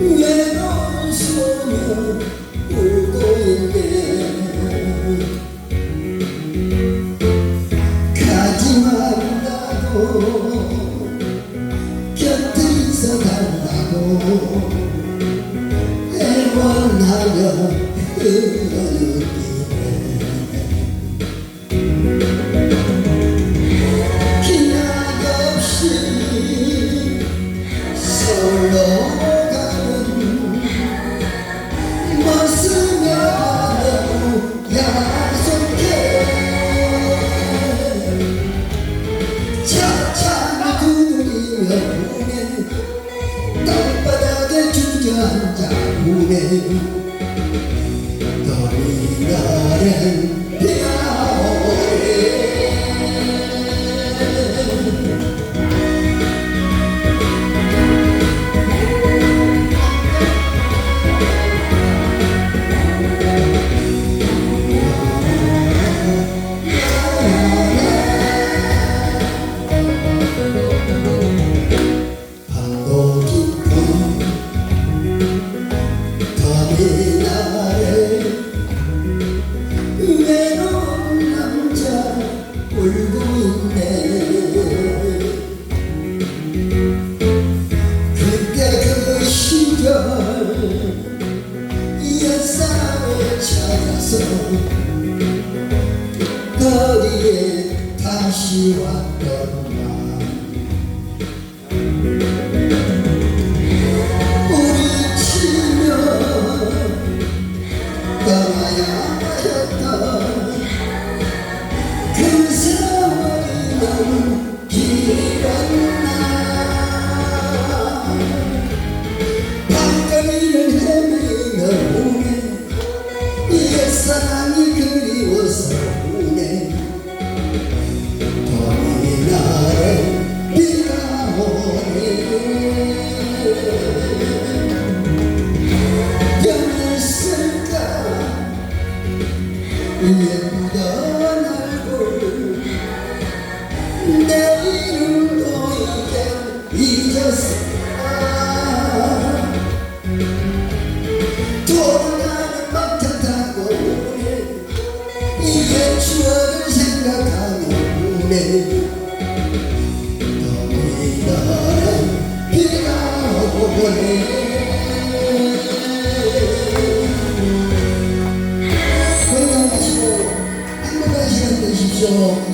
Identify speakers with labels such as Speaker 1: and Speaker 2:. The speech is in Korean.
Speaker 1: 외로운 소녀 울고 있네. 가지 말라고 곁에 있어 달라고. yarem 찾아서 거리에 다시 왔던 떠나야 하였던 그 예쁘던 얼굴 내 最后